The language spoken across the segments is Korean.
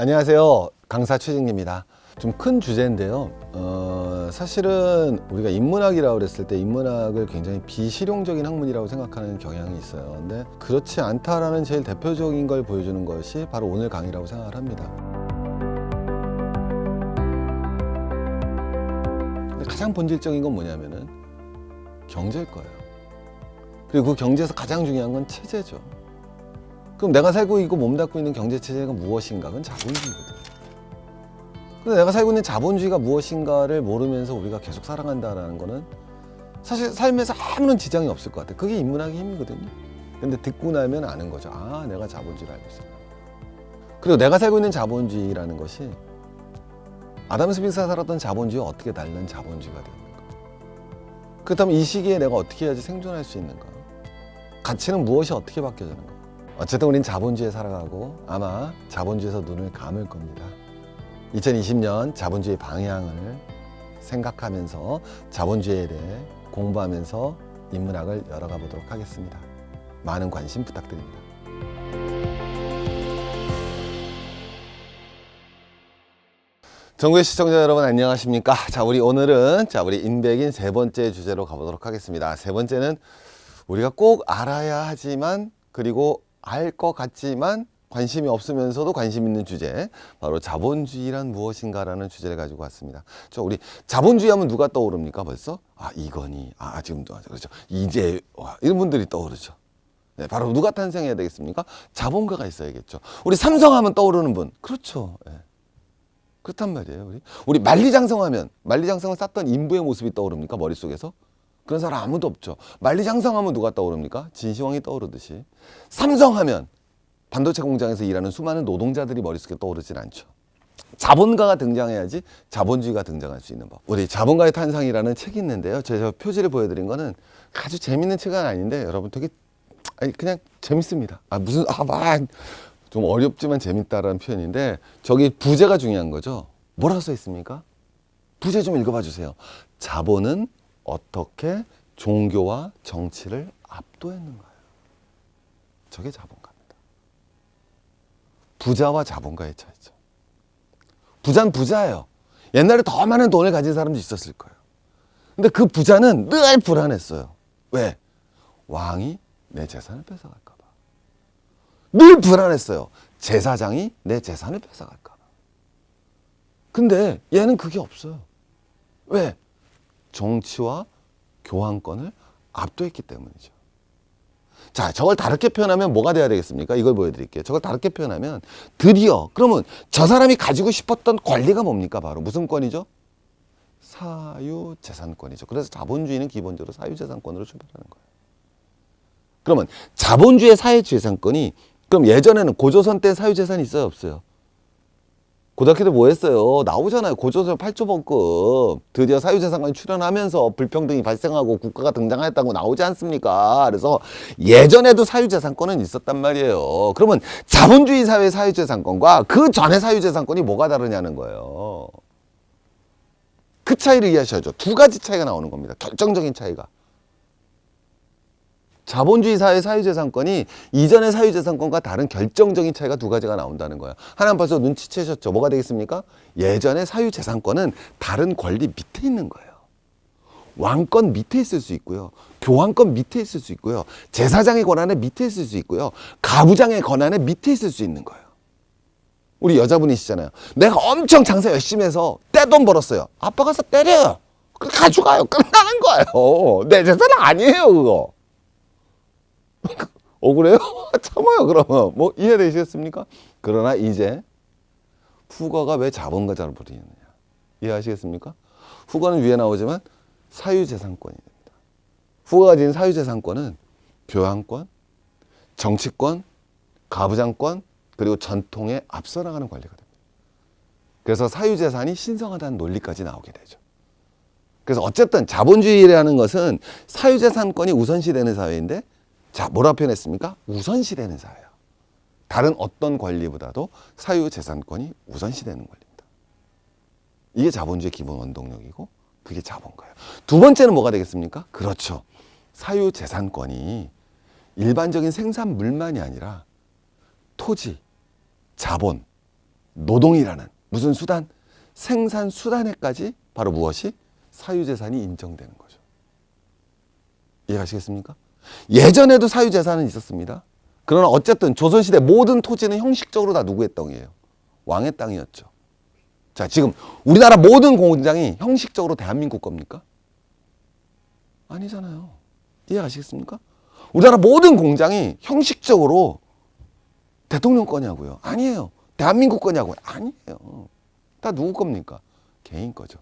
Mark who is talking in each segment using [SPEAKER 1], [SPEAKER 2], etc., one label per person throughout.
[SPEAKER 1] 안녕하세요. 강사 최진기입니다. 좀 큰 주제인데요. 어, 사실은 우리가 인문학이라고 그랬을 때 인문학을 굉장히 비실용적인 학문이라고 생각하는 경향이 있어요. 근데 그렇지 않다라는 제일 대표적인 걸 보여주는 것이 바로 오늘 강의라고 생각을 합니다. 가장 본질적인 건 뭐냐면은 경제일 거예요. 그리고 그 경제에서 가장 중요한 건 체제죠. 그럼 내가 살고 있고 몸담고 있는 경제 체제가 무엇인가? 그건 자본주의거든. 근데 내가 살고 있는 자본주의가 무엇인가를 모르면서 우리가 계속 살아간다라는 거는 사실 삶에서 아무런 지장이 없을 것 같아. 그게 인문학의 힘이거든요. 근데 듣고 나면 아는 거죠. 아, 내가 자본주의를 알고 있어. 그리고 내가 살고 있는 자본주의라는 것이 아담 스미스가 살았던 자본주의와 어떻게 다른 자본주의가 되는가. 그렇다면 이 시기에 내가 어떻게 해야지 생존할 수 있는가? 가치는 무엇이 어떻게 바뀌어지는가? 어쨌든 우린 자본주의에 살아가고 아마 자본주의에서 눈을 감을 겁니다. 2020년 자본주의 방향을 생각하면서 자본주의에 대해 공부하면서 인문학을 열어가 보도록 하겠습니다. 많은 관심 부탁드립니다. 전국의 시청자 여러분 안녕하십니까? 자, 우리 오늘은 자, 우리 인백인 세 번째 주제로 가보도록 하겠습니다. 세 번째는 우리가 꼭 알아야 하지만 그리고 알 것 같지만 관심이 없으면서도 관심 있는 주제 바로 자본주의란 무엇인가라는 주제를 가지고 왔습니다. 저 우리 자본주의 하면 누가 떠오릅니까 벌써? 아 이건희 아 지금도 그렇죠 이제 와, 이런 분들이 떠오르죠. 네, 바로 누가 탄생해야 되겠습니까? 자본가가 있어야겠죠. 우리 삼성하면 떠오르는 분 그렇죠. 예. 그렇단 말이에요. 우리 우리 만리장성하면 만리장성을 쌌던 인부의 모습이 떠오릅니까 머릿 속에서? 그런 사람 아무도 없죠. 만리장성 하면 누가 떠오릅니까? 진시황이 떠오르듯이. 삼성 하면 반도체 공장에서 일하는 수많은 노동자들이 머릿속에 떠오르진 않죠. 자본가가 등장해야지 자본주의가 등장할 수 있는 법. 우리 자본가의 탄생이라는 책이 있는데요. 제가 표지를 보여드린 거는 아주 재밌는 책은 아닌데 여러분 되게 아니 그냥 재밌습니다. 아 무슨 아막 좀 어렵지만 재밌다라는 표현인데 저기 부제가 중요한 거죠. 뭐라고 써 있습니까? 부제 좀 읽어봐 주세요. 자본은 어떻게 종교와 정치를 압도했는가요? 저게 자본가입니다. 부자와 자본가의 차이죠. 부자는 부자예요. 옛날에 더 많은 돈을 가진 사람도 있었을 거예요. 근데 그 부자는 늘 불안했어요. 왜? 왕이 내 재산을 뺏어갈까 봐. 늘 불안했어요. 제사장이 내 재산을 뺏어갈까 봐. 근데 얘는 그게 없어요. 왜? 정치와 교환권을 압도했기 때문이죠. 자, 저걸 다르게 표현하면 뭐가 돼야 되겠습니까? 이걸 보여드릴게요. 저걸 다르게 표현하면 드디어 그러면 저 사람이 가지고 싶었던 권리가 뭡니까? 바로 무슨 권이죠? 사유재산권이죠. 그래서 자본주의는 기본적으로 사유재산권으로 출발하는 거예요. 그러면 자본주의 사유재산권이 그럼 예전에는 고조선 때 사유재산이 있어요? 없어요? 고등학교 때 뭐 했어요? 나오잖아요. 고조선 8조법급. 드디어 사유재산권이 출현하면서 불평등이 발생하고 국가가 등장했다고 나오지 않습니까? 그래서 예전에도 사유재산권은 있었단 말이에요. 그러면 자본주의 사회의 사유재산권과 그 전의 사유재산권이 뭐가 다르냐는 거예요. 그 차이를 이해하셔야죠. 두 가지 차이가 나오는 겁니다. 결정적인 차이가. 자본주의 사회 사유재산권이 이전의 사유재산권과 다른 결정적인 차이가 두 가지가 나온다는 거예요. 하나는 벌써 눈치채셨죠? 뭐가 되겠습니까? 예전의 사유재산권은 다른 권리 밑에 있는 거예요. 왕권 밑에 있을 수 있고요. 교환권 밑에 있을 수 있고요. 제사장의 권한에 밑에 있을 수 있고요. 가부장의 권한에 밑에 있을 수 있는 거예요. 우리 여자분이시잖아요. 내가 엄청 장사 열심히 해서 떼돈 벌었어요. 아빠 가서 때려요. 그 가져가요. 끝나는 거예요. 내 재산 아니에요, 그거. 억울해요? 참아요, 그러면. 뭐, 이해되시겠습니까? 그러나 이제 후거가 왜 자본가자를 부리느냐. 이해하시겠습니까? 후거는 위에 나오지만 사유재산권이 됩니다. 후거가 지닌 사유재산권은 교환권, 정치권, 가부장권, 그리고 전통에 앞서 나가는 권리가 됩니다. 그래서 사유재산이 신성하다는 논리까지 나오게 되죠. 그래서 어쨌든 자본주의라는 것은 사유재산권이 우선시되는 사회인데 자, 뭐라 표현했습니까? 우선시되는 사회야. 다른 어떤 권리보다도 사유재산권이 우선시되는 권리입니다. 이게 자본주의 기본 원동력이고 그게 자본가예요. 두 번째는 뭐가 되겠습니까? 그렇죠. 사유재산권이 일반적인 생산물만이 아니라 토지, 자본, 노동이라는 무슨 수단? 생산 수단에까지 바로 무엇이? 사유재산이 인정되는 거죠. 이해가시겠습니까? 예전에도 사유재산은 있었습니다. 그러나 어쨌든 조선시대 모든 토지는 형식적으로 다 누구의 땅이에요? 왕의 땅이었죠. 자, 지금 우리나라 모든 공장이 형식적으로 대한민국 겁니까? 아니잖아요. 이해가시겠습니까? 우리나라 모든 공장이 형식적으로 대통령 거냐고요? 아니에요. 대한민국 거냐고요? 아니에요. 다 누구 겁니까? 개인 거죠.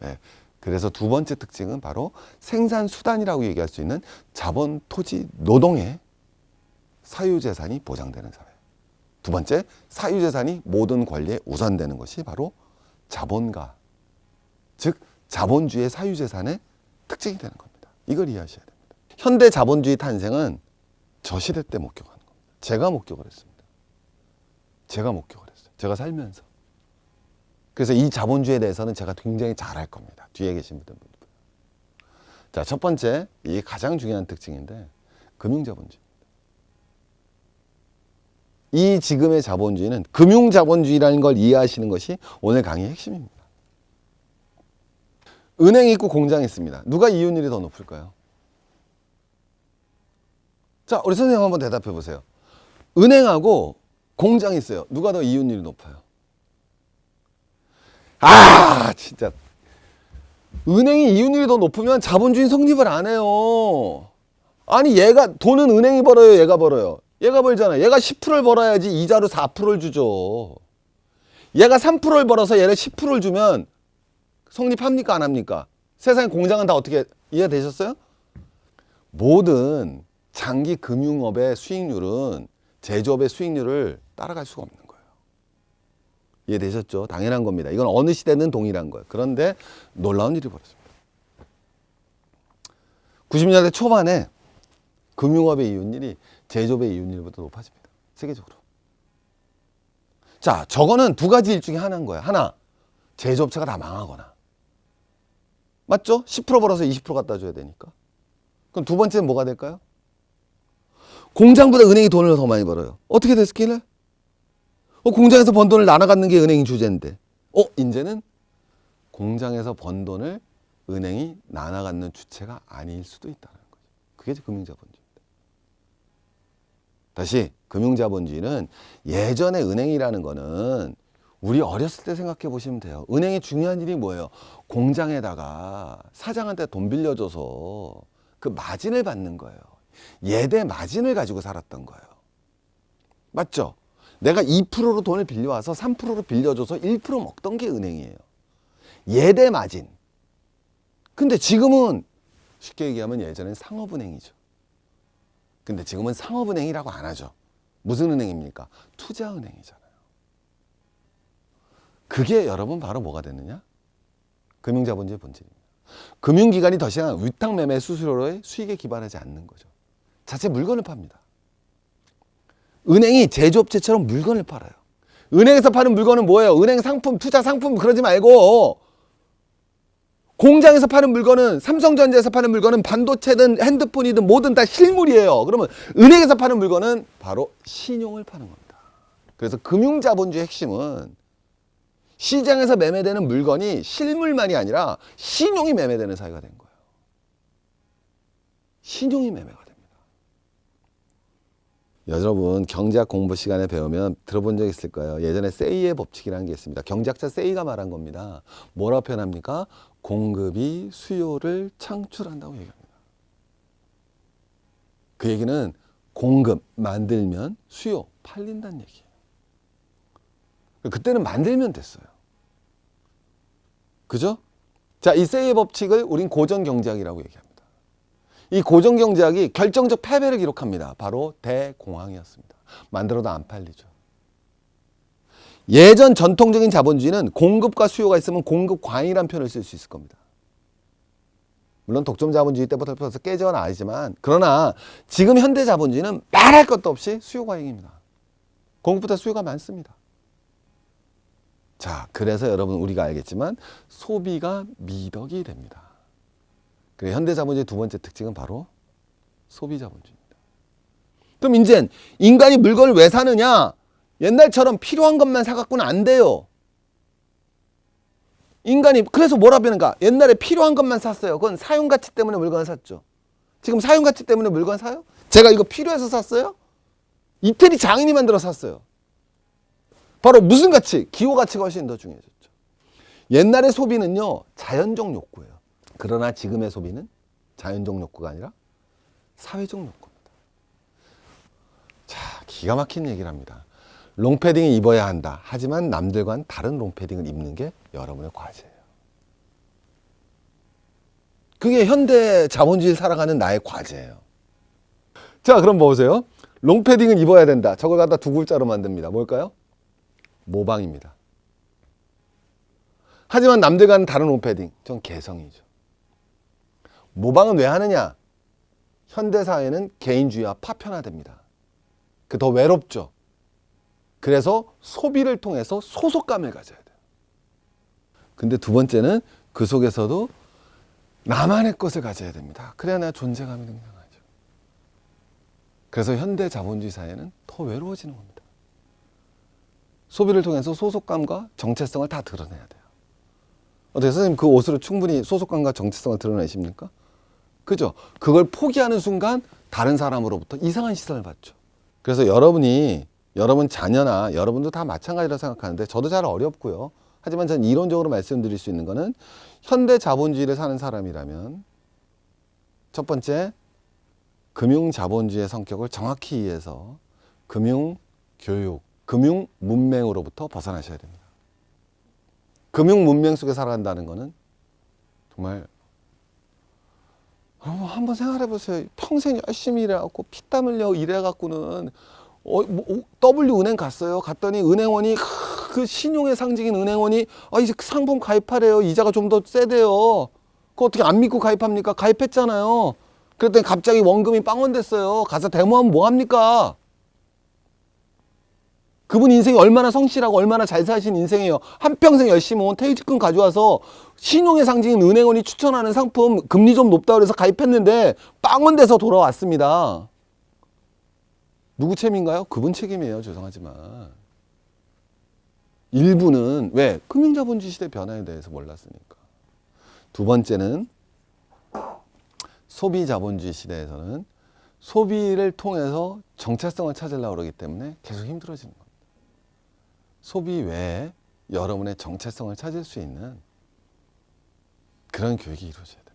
[SPEAKER 1] 네. 그래서 두 번째 특징은 바로 생산 수단이라고 얘기할 수 있는 자본, 토지, 노동의 사유 재산이 보장되는 사회. 두 번째, 사유 재산이 모든 권리에 우선되는 것이 바로 자본가, 즉 자본주의 사유 재산의 특징이 되는 겁니다. 이걸 이해하셔야 됩니다. 현대 자본주의 탄생은 저 시대 때 목격하는 겁니다. 제가 목격을 했습니다. 제가 목격을 했어요. 제가 살면서. 그래서 이 자본주의에 대해서는 제가 굉장히 잘할 겁니다. 뒤에 계신 분들. 자, 첫 번째, 이 가장 중요한 특징인데, 금융자본주의. 이 지금의 자본주의는 금융자본주의라는 걸 이해하시는 것이 오늘 강의의 핵심입니다. 은행이 있고 공장이 있습니다. 누가 이윤율이 더 높을까요? 자, 우리 선생님 한번 대답해 보세요. 은행하고 공장이 있어요. 누가 더 이윤율이 높아요? 아, 진짜. 은행이 이윤율이 더 높으면 자본주의 성립을 안 해요. 아니, 얘가, 돈은 은행이 벌어요, 얘가 벌어요. 얘가 벌잖아. 얘가 10%를 벌어야지 이자로 4%를 주죠. 얘가 3%를 벌어서 얘를 10%를 주면 성립합니까? 안 합니까? 세상의 공장은 다 어떻게 이해되셨어요? 모든 장기 금융업의 수익률은 제조업의 수익률을 따라갈 수가 없는. 이해되셨죠? 당연한 겁니다. 이건 어느 시대는 동일한 거예요. 그런데 놀라운 일이 벌어집니다. 90년대 초반에 금융업의 이윤율이 제조업의 이윤율보다 높아집니다. 세계적으로. 자, 저거는 두 가지 일 중에 하나인 거야. 하나, 제조업체가 다 망하거나. 맞죠? 10% 벌어서 20% 갖다 줘야 되니까. 그럼 두 번째는 뭐가 될까요? 공장보다 은행이 돈을 더 많이 벌어요. 어떻게 됐길래? 어, 공장에서 번 돈을 나눠 갖는 게 은행 주제인데. 어, 이제는 공장에서 번 돈을 은행이 나눠 갖는 주체가 아닐 수도 있다는 거죠. 그게 금융자본주의입니다. 다시 금융자본주의는 예전에 은행이라는 거는 우리 어렸을 때 생각해 보시면 돼요. 은행의 중요한 일이 뭐예요? 공장에다가 사장한테 돈 빌려줘서 그 마진을 받는 거예요. 예대 마진을 가지고 살았던 거예요. 맞죠? 내가 2%로 돈을 빌려와서 3%로 빌려줘서 1% 먹던 게 은행이에요. 예대 마진. 근데 지금은 쉽게 얘기하면 예전엔 상업은행이죠. 근데 지금은 상업은행이라고 안 하죠. 무슨 은행입니까? 투자은행이잖아요. 그게 여러분 바로 뭐가 됐느냐? 금융자본주의 본질입니다. 금융기관이 더 이상 위탁매매 수수료의 수익에 기반하지 않는 거죠. 자체 물건을 팝니다. 은행이 제조업체처럼 물건을 팔아요. 은행에서 파는 물건은 뭐예요? 은행 상품, 투자 상품 그러지 말고 공장에서 파는 물건은 삼성전자에서 파는 물건은 반도체든 핸드폰이든 뭐든 다 실물이에요. 그러면 은행에서 파는 물건은 바로 신용을 파는 겁니다. 그래서 금융자본주의 핵심은 시장에서 매매되는 물건이 실물만이 아니라 신용이 매매되는 사회가 된 거예요. 신용이 매매가. 여러분 경제학 공부 시간에 배우면 들어본 적 있을 거예요. 예전에 세이의 법칙이라는 게 있습니다. 경제학자 세이가 말한 겁니다. 뭐라고 표현합니까? 공급이 수요를 창출한다고 얘기합니다. 그 얘기는 공급 만들면 수요 팔린다는 얘기예요. 그때는 만들면 됐어요. 그죠? 자, 이 세이의 법칙을 우린 고전 경제학이라고 얘기합니다. 이 고전 경제학이 결정적 패배를 기록합니다. 바로 대공황이었습니다. 만들어도 안 팔리죠. 예전 전통적인 자본주의는 공급과 수요가 있으면 공급광이라는 표현을 쓸 수 있을 겁니다. 물론 독점 자본주의 때부터 아니지만 그러나 지금 현대 자본주의는 말할 것도 없이 수요 과잉입니다. 공급보다 수요가 많습니다. 자, 그래서 여러분 우리가 알겠지만 소비가 미덕이 됩니다. 그래 현대 자본주의 두 번째 특징은 바로 소비 자본주의입니다. 그럼 이제 인간이 물건을 왜 사느냐? 옛날처럼 필요한 것만 사갖고는 안 돼요. 인간이 그래서 뭐라 하는가? 옛날에 필요한 것만 샀어요. 그건 사용 가치 때문에 물건을 샀죠. 지금 사용 가치 때문에 물건 사요? 제가 이거 필요해서 샀어요? 이태리 장인이 만들어 샀어요. 바로 무슨 가치? 기호 가치가 훨씬 더 중요해졌죠. 옛날의 소비는요 자연적 욕구예요. 그러나 지금의 소비는 자연적 욕구가 아니라 사회적 욕구입니다. 자, 기가 막힌 얘기를 합니다. 롱패딩을 입어야 한다. 하지만 남들과는 다른 롱패딩을 입는 게 여러분의 과제예요. 그게 현대 자본주의를 살아가는 나의 과제예요. 자, 그럼 보세요. 롱패딩을 입어야 된다. 저걸 갖다 두 글자로 만듭니다. 뭘까요? 모방입니다. 하지만 남들과는 다른 롱패딩. 전 개성이죠. 모방은 왜 하느냐? 현대 사회는 개인주의와 파편화됩니다. 그 더 외롭죠. 그래서 소비를 통해서 소속감을 가져야 돼요. 근데 두 번째는 그 속에서도 나만의 것을 가져야 됩니다. 그래야 내가 존재감이 등장하죠. 그래서 현대 자본주의 사회는 더 외로워지는 겁니다. 소비를 통해서 소속감과 정체성을 다 드러내야 돼요. 어떻게 선생님 그 옷으로 충분히 소속감과 정체성을 드러내십니까? 그죠? 그걸 포기하는 순간 다른 사람으로부터 이상한 시선을 받죠. 그래서 여러분이 여러분 자녀나 여러분도 다 마찬가지라 생각하는데 저도 잘 어렵고요. 하지만 전 이론적으로 말씀드릴 수 있는 거는 현대 자본주의를 사는 사람이라면 첫 번째 금융 자본주의의 성격을 정확히 이해해서 금융 교육, 금융 문맹으로부터 벗어나셔야 됩니다. 금융 문맹 속에 살아간다는 거는 정말 여러분 한번 생각해 보세요. 평생 열심히 일해갖고 피땀 흘려 일해갖고는 어, 뭐, 어, W 은행 갔어요. 갔더니 은행원이 크, 그 신용의 상징인 은행원이 아 이제 상품 가입하래요. 이자가 좀 더 세대요. 그거 어떻게 안 믿고 가입합니까? 가입했잖아요. 그랬더니 갑자기 원금이 빵원 됐어요. 가서 데모하면 뭐 합니까? 그분 인생이 얼마나 성실하고 얼마나 잘 사신 인생이에요. 한평생 열심히 온 퇴직금 가져와서 신용의 상징인 은행원이 추천하는 상품 금리 좀 높다 그래서 가입했는데 빵원 돼서 돌아왔습니다. 누구 책임인가요? 그분 책임이에요. 죄송하지만. 일부는 왜? 금융자본주의 시대 변화에 대해서 몰랐으니까. 두 번째는 소비자본주의 시대에서는 소비를 통해서 정체성을 찾으려고 그러기 때문에 계속 힘들어지는 겁니다. 소비 외에 여러분의 정체성을 찾을 수 있는 그런 교육이 이루어져야 돼요.